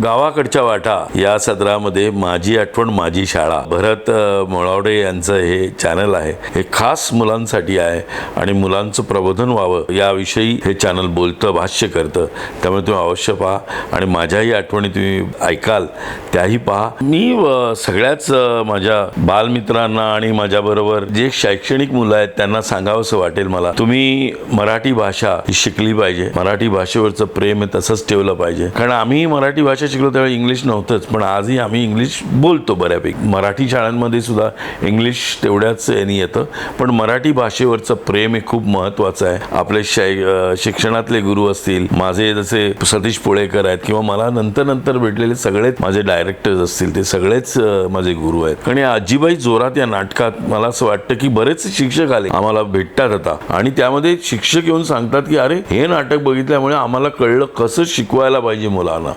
गावाकडच्या वाटा या सदरामध्ये माझी आठवण माझी शाळा. भरत मोळावडे यांचं हे चॅनल आहे. हे खास मुलांसाठी आहे आणि मुलांचं प्रबोधन व्हावं याविषयी हे चॅनल बोलतं भाष्य करतं. त्यामुळे तुम्ही अवश्य पहा आणि माझ्याही आठवणी तुम्ही ऐकाल त्याही पहा. मी सगळ्याच माझ्या बालमित्रांना आणि माझ्याबरोबर जे शैक्षणिक मुलं आहेत त्यांना सांगावंसं वाटेल मला. तुम्ही मराठी भाषा ही शिकली पाहिजे. मराठी भाषेवरचं प्रेम तसंच ठेवलं पाहिजे. कारण आम्ही मराठी भाषा शिकलो त्यावेळी इंग्लिश नव्हतंच पण आजही आम्ही इंग्लिश बोलतो बऱ्यापैकी. मराठी शाळांमध्ये सुद्धा इंग्लिश तेवढ्याच यांनी येतं. पण मराठी भाषेवरचं प्रेम हे खूप महत्त्वाचं आहे. आपले शै शिक्षणातले गुरु असतील माझे जसे सतीश पुळेकर आहेत किंवा मला नंतर नंतर भेटलेले सगळेच माझे डायरेक्टर्स असतील ते सगळेच माझे गुरु आहेत. आणि आजीबाई जोरात या नाटकात मला असं वाटतं की बरेच शिक्षक आले आम्हाला भेटतात आता. आणि त्यामध्ये शिक्षक येऊन सांगतात की अरे हे नाटक बघितल्यामुळे आम्हाला कळलं कसं शिकवायला पाहिजे मुलांना.